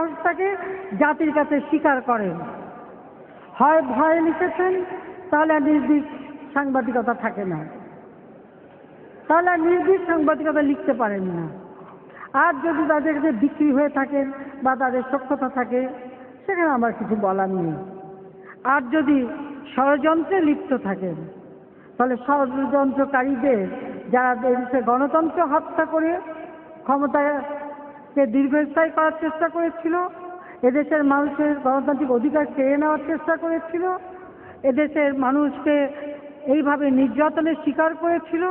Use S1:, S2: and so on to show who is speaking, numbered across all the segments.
S1: সাহস থাকে জাতির কাছে স্বীকার করেন। হয় ভয়ে লিখেছেন, তাহলে আর নির্ভীক সাংবাদিকতা থাকে না। তাহলে আর নির্ভীক সাংবাদিকতা লিখতে পারেন না। আর যদি তাদের কাছে বিক্রি হয়ে থাকেন বা তাদের সক্ষতা থাকে, সেখানে আমার কিছু বলার নেই। আর যদি ষড়যন্ত্রে লিপ্ত থাকেন, তাহলে ষড়যন্ত্রকারীদের, যারা দেশে গণতন্ত্র হত্যা করে ক্ষমতাকে দীর্ঘস্থায়ী করার চেষ্টা করেছিল, এদেশের মানুষের গণতান্ত্রিক অধিকার কেড়ে নেওয়ার চেষ্টা করেছিল, এদেশের মানুষকে এইভাবে নির্যাতনের শিকার করেছিল।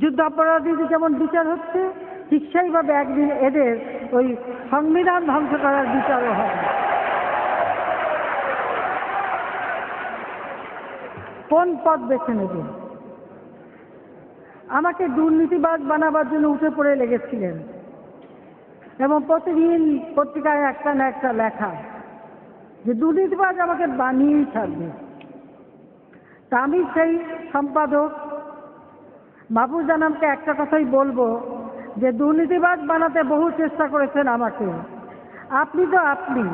S1: যুদ্ধাপরাধীদের যেমন বিচার হচ্ছে, ঠিক সেইভাবে একদিন এদের ওই সংবিধান ধ্বংস করার বিচারও হবে। কোন পথ বেছে নেবেন? আমাকে দুর্নীতিবাদ বানাবার জন্য উঠে পড়ে লেগেছিলেন। এবং প্রতিদিন পত্রিকায় একটা না একটা লেখা। যে দুর্নীতিবাজ আমাকে বানিয়েই ছাড়বে তা আমি সেই সম্পাদক মাহবুব জানামকে একটা কথাই বলব যে দুর্নীতিবাজ বানাতে বহু চেষ্টা করেছেন আমাকে। আপনি তো আপনি।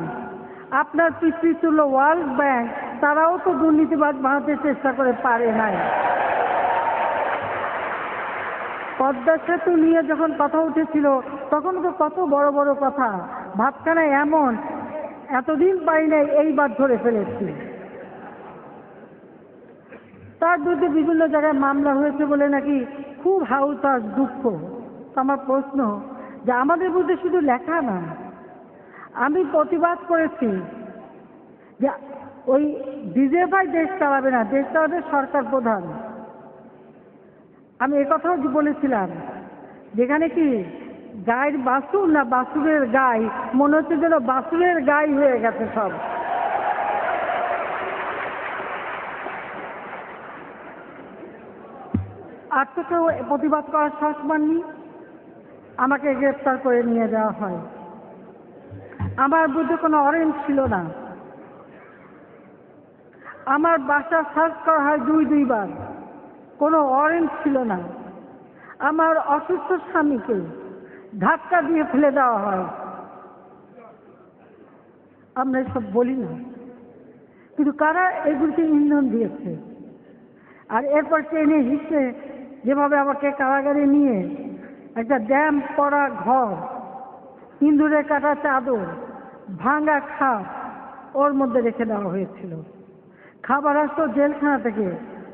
S1: আপনার পিতৃতুল্য ওয়ার্ল্ড ব্যাংক, তারাও তো দুর্নীতিবাজ বানাতে চেষ্টা করে, পারে নাই। পদ্মা সেতু নিয়ে যখন কথা উঠেছিল তখন তো কত বড় বড় কথা। ভাবখানা এমন, এতদিন পাই নাই এইবার ধরে ফেলেছি। তার বিরুদ্ধে বিভিন্ন জায়গায় মামলা হয়েছে বলে নাকি খুব হাউতাস দুঃখ। আমার প্রশ্ন, যে আমাদের বিরুদ্ধে শুধু লেখা না, আমি প্রতিবাদ করেছি যে ওই ডিজেফাই দেশ চালাবে না, দেশ চালাবে সরকার প্রধান। আমি একথাও বলেছিলাম, যেখানে কি গায়ের বাসুর না বাসুরের গাই? মনে হচ্ছে যেন বাসুরের গাই হয়ে গেছে সব। আর তো কেউ প্রতিবাদ করার সাহস পাননি? আমাকে গ্রেপ্তার করে নিয়ে যাওয়া হয়। আমার বুদ্ধে কোনো অরেঞ্জ ছিল না। আমার বাসা সার্চ করা হয় দুই দুইবার। কোনো অরেঞ্জ ছিল না। আমার অসুস্থ স্বামীকে ধাক্কা দিয়ে ফেলে দেওয়া হয়। আমরা এসব বলি না। কিন্তু কারা এগুলিকে ইন্ধন দিয়েছে? আর এরপর ট্রেনে হিসে যেভাবে আমাকে কারাগারে নিয়ে একটা ড্যাম পড়া ঘর ইন্দুরে কাটা চাদর, ভাঙা খাপ ওর মধ্যে রেখে দেওয়া হয়েছিল। খাবার আসতো জেলখানা থেকে।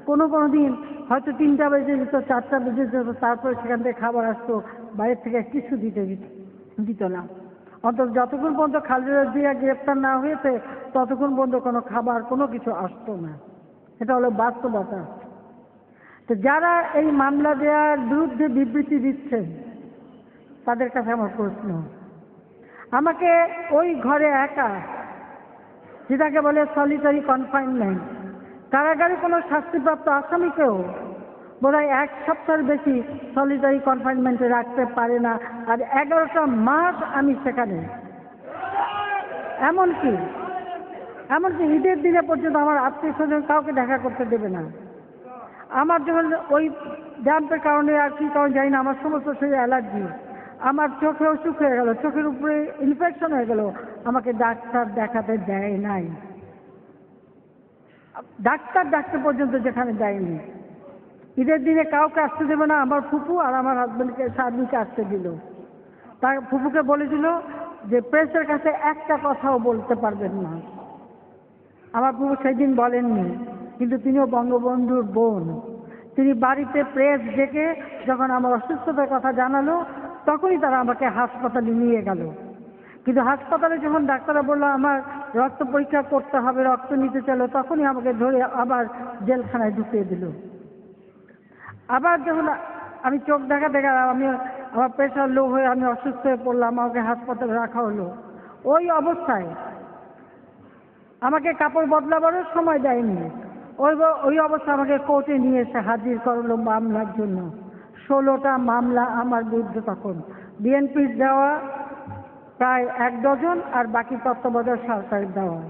S1: কোনো কোনো দিন হয়তো তিনটা বেজে যেত, চারটা বেজে যেত, তারপরে সেখান থেকে খাবার আসতো বাইরের থেকে কিছু দিতে দিত না। অন্তত যতক্ষণ পর্যন্ত খালেদা জিয়া গ্রেপ্তার না হয়েছে, ততক্ষণ পর্যন্ত কোনো খাবার, কোনো কিছু আসতো না। এটা হলো বাস্তবতা। তো যারা এই মামলা দেওয়ার বিরুদ্ধে বিবৃতি দিচ্ছেন, তাদের কাছে আমার প্রশ্ন। আমাকে ওই ঘরে একা, যেটাকে বলে সলিটারি কনফাইনমেন্ট কারাগারে কোনো শাস্তিপ্রাপ্ত আসামিকেও বোধহয় এক সপ্তাহের বেশি সলিটারি কনফাইনমেন্টে রাখতে পারে না, আর এগারোটা মাস আমি সেখানে। এমনকি এমনকি ঈদের দিনে পর্যন্ত আমার আত্মীয় স্বজন কাউকে দেখা করতে দেবে না। আমার যখন ওই ড্যাম্পের কারণে আর কি কারণ জানি না, আমার সমস্ত শরীরে অ্যালার্জি। আমার চোখে অসুখ হয়ে গেল, চোখের উপরে ইনফেকশন হয়ে গেল। আমাকে ডাক্তার দেখাতে দেয় নাই। ডাক্তার ডাক্তার পর্যন্ত যেখানে যায়নি। ঈদের দিনে কাউকে আসতে দেবে না, আমার ফুপু আর আমার হাজব্যান্ডকে স্বামীকে আসতে দিল। তার ফুপুকে বলেছিল যে, প্রেসের কাছে একটা কথাও বলতে পারবেন না। আমার ফুপু সেদিন বলেননি, কিন্তু তিনিও বঙ্গবন্ধুর বোন। তিনি বাড়িতে প্রেস ডেকে যখন আমার অসুস্থতার কথা জানালো, তখনই তারা আমাকে হাসপাতালে নিয়ে গেল। কিন্তু হাসপাতালে যখন ডাক্তাররা বলল, আমার রক্ত পরীক্ষা করতে হবে, রক্ত নিতে চলো তখনই আমাকে ধরে আবার জেলখানায় ঢুকিয়ে দিল। আবার যখন আমি চোখ দেখা দেখা আমি আমার প্রেশার লো হয়ে আমি অসুস্থ হয়ে পড়লাম, আমাকে হাসপাতালে রাখা হলো। ওই অবস্থায় আমাকে কাপড় বদলাবারও সময় দেয়নি। ওই ওই অবস্থা আমাকে কোর্টে নিয়ে এসে হাজির করল মামলার জন্য। ষোলোটা মামলা আমার বিরুদ্ধে তখন। বিএনপির দেওয়া প্রায় এক ডজন আর বাকি তত্ত্বাবধায়ক সরকারের দেওয়া।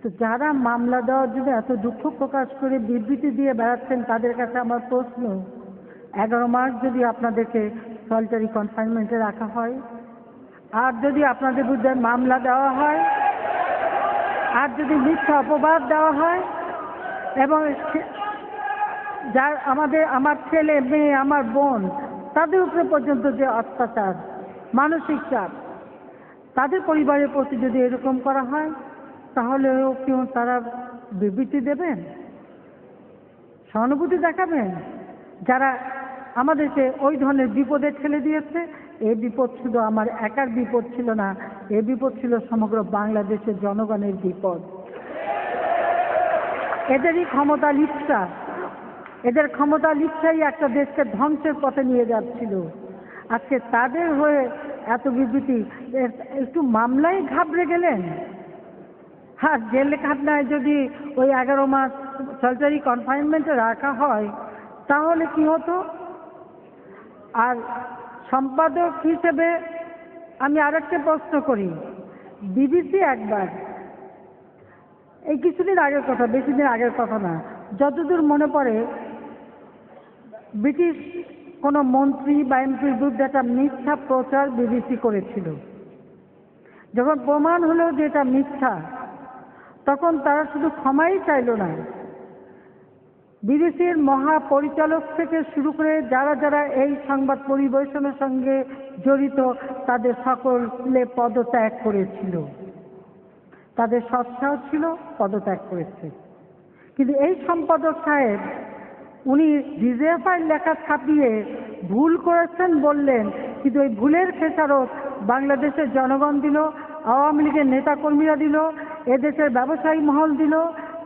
S1: তো যারা মামলা দেওয়ার জন্য এত দুঃখ প্রকাশ করে বিবৃতি দিয়ে বেড়াচ্ছেন, তাদের কাছে আমার প্রশ্ন, এগারো মাস যদি আপনাদেরকে সলিটারি কনফাইনমেন্টে রাখা হয়, আর যদি আপনাদের বিরুদ্ধে মামলা দেওয়া হয়, আর যদি মিথ্যা অপবাদ দেওয়া হয়, এবং যার আমাদের, আমার ছেলে, মেয়ে, আমার বোন, তাদের উপরে পর্যন্ত যে অত্যাচার, মানসিক চাপ তাদের পরিবারের প্রতি যদি এরকম করা হয় তাহলে কেউ তারা বিবৃতি দেবেন? সহানুভূতি দেখাবেন? যারা আমাদেরকে ওই ধরনের বিপদে ঠেলে দিয়েছে এই বিপদ শুধু আমার একার বিপদ ছিল না এই বিপদ ছিল সমগ্র বাংলাদেশের জনগণের বিপদ। এদেরই ক্ষমতা লিপ্সা। এদের ক্ষমতা লিপ্সাই একটা দেশকে ধ্বংসের পথে নিয়ে যাচ্ছিল। আজকে তাদের হয়ে এত বিবৃতি একটু মামলায় ঘাবড়ে গেলেন? হ্যাঁ জেল খাতনায় যদি ওই এগারো মাস সরকারি কনফাইনমেন্টে রাখা হয়, তাহলে কি হতো? আর সম্পাদক হিসেবে আমি আরেকটা প্রশ্ন করি। বিবিসি একবার, এই কিছুদিন আগের কথা, বেশি দিন আগের কথা না, যতদূর মনে পড়ে, ব্রিটিশ কোনো মন্ত্রী বা এমপির বিরুদ্ধে একটা মিথ্যা প্রচার বিবিসি করেছিল। যখন প্রমাণ হলো যে এটা মিথ্যা, তখন তারা শুধু ক্ষমাই চাইল না। বিবিসির মহাপরিচালক থেকে শুরু করে যারা যারা এই সংবাদ পরিবেশনের সঙ্গে জড়িত, তাদের সকলে পদত্যাগ করেছিল। তাদের সৎসাহ ছিল, পদত্যাগ করেছে। কিন্তু এই সম্পাদক সাহেব উনি ডিজেফাই লেখা ছাপিয়ে ভুল করেছেন বললেন, কিন্তু ওই ভুলের খেসারত বাংলাদেশের জনগণ দিল, আওয়ামী লীগের নেতাকর্মীরা দিল, এদেশের ব্যবসায়ী মহল দিল,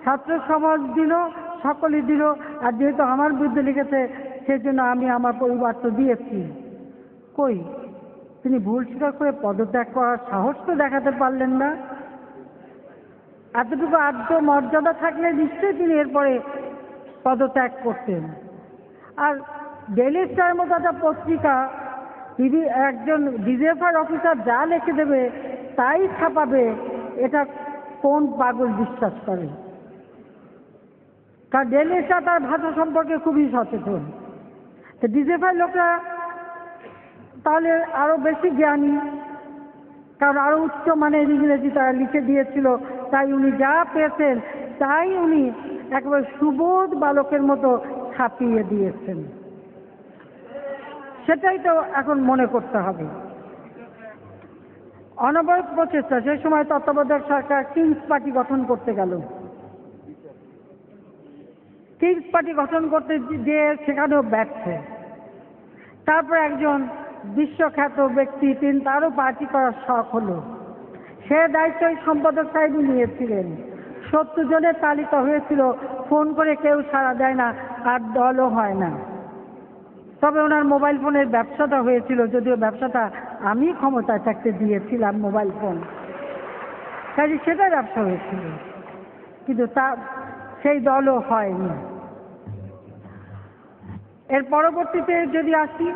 S1: ছাত্র সমাজ দিল, সকলে দিল। আর যেহেতু আমার বিরুদ্ধে লিখেছে, সেজন্য আমি আমার পরিবার তো দিয়েছি। কই? তিনি ভুল স্বীকার করে পদত্যাগ করার সাহস তো দেখাতে পারলেন না। এতটুকু আদ্য মর্যাদা থাকলে নিশ্চয়ই তিনি এরপরে পদত্যাগ করতেন। আর ডেলি স্টার মতো একটা পত্রিকা টিভি একজন ডিজিএফআর অফিসার, যা লিখে দেবে তাই ছাপাবে, এটা কোন পাগল বিশ্বাস করে? কারণ ডেলি স্টার তার ভাষা সম্পর্কে খুবই সচেতন। তো ডিজিএফআই লোকরা তাহলে আরও বেশি জ্ঞানী, কারণ আরও উচ্চ মানের ইংরেজি তারা লিখে দিয়েছিল, তাই উনি যা পেয়েছেন, তাই উনি একেবারে সুবোধ বালকের মতো ছাপিয়ে দিয়েছেন। সেটাই তো এখন মনে করতে হবে। অনবরত প্রচেষ্টা সে সময় তত্ত্বাবধায়ক সরকার কিংস পার্টি গঠন করতে গেল। কিংস পার্টি গঠন করতে যে সেখানেও ব্যর্থ। তারপর একজন বিশ্বখ্যাত ব্যক্তি, তিনি তারও পার্টি করার শখ হলো। সে দায়িত্ব সম্পাদক সাহেবই নিয়েছিলেন। সত্তর জনের তালিকা হয়েছিল, ফোন করে কেউ সাড়া দেয় না, আর দলও হয় না। তবে ওনার মোবাইল ফোনের ব্যবসাটা হয়েছিল, যদিও ব্যবসাটা আমি ক্ষমতায় থাকতে দিয়েছিলাম মোবাইল ফোন। কাজে সেটা ব্যবসা হয়েছিল, কিন্তু তা, সেই দলও হয়নি। এর পরবর্তীতে যদি আসি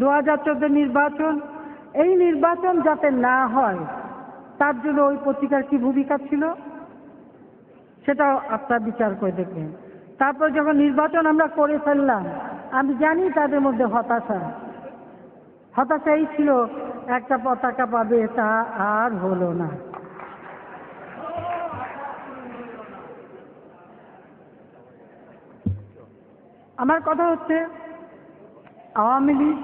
S1: দু হাজার চোদ্দ নির্বাচন, এই নির্বাচন যাতে না হয়, তার জন্য ওই পত্রিকার কি ভূমিকা ছিল? সেটাও আপনার বিচার করে দেখবেন তারপর যখন নির্বাচন আমরা করে ফেললাম, আমি জানি তাদের মধ্যে হতাশা। হতাশা এই ছিল, একটা পতাকা পাবে তা আর হলো না। আমার কথা হচ্ছে, আওয়ামী লীগ,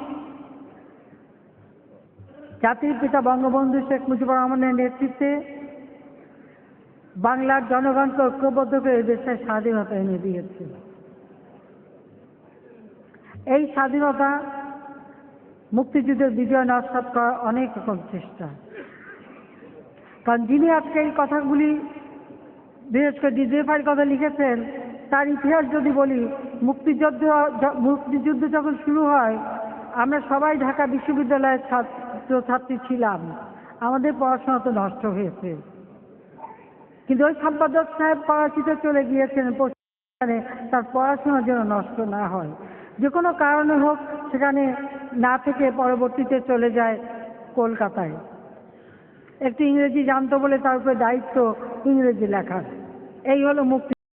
S1: জাতির পিতা বঙ্গবন্ধু শেখ মুজিবুর রহমানের নেতৃত্বে বাংলার জনগণকে ঐক্যবদ্ধ করে দেশের স্বাধীনতা এনে দিয়েছে। এই স্বাধীনতা মুক্তিযুদ্ধের বিজয় নস্বাত করার অনেক রকম চেষ্টা। কারণ যিনি আজকে এই কথাগুলি, বিশেষ করে ডিজিএফআইয়ের কথা লিখেছেন, তার ইতিহাস যদি বলি, মুক্তিযুদ্ধ মুক্তিযুদ্ধ যখন শুরু হয়, আমরা সবাই ঢাকা বিশ্ববিদ্যালয়ের ছাত্র ছাত্রী ছিলাম। আমাদের পড়াশোনা তো নষ্ট হয়েছে। কিন্তু ওই সম্পাদক সাহেব করাচিতে চলে গিয়েছেন পশ্চিমবঙ্গে তার পড়াশোনা যেন নষ্ট না হয়। যে কোনো কারণে হোক, সেখানে না থেকে পরবর্তীতে চলে যায় কলকাতায়। একটু ইংরেজি জানতো বলে তার উপরে দায়িত্ব ইংরেজি লেখার। এই হলো মুক্তি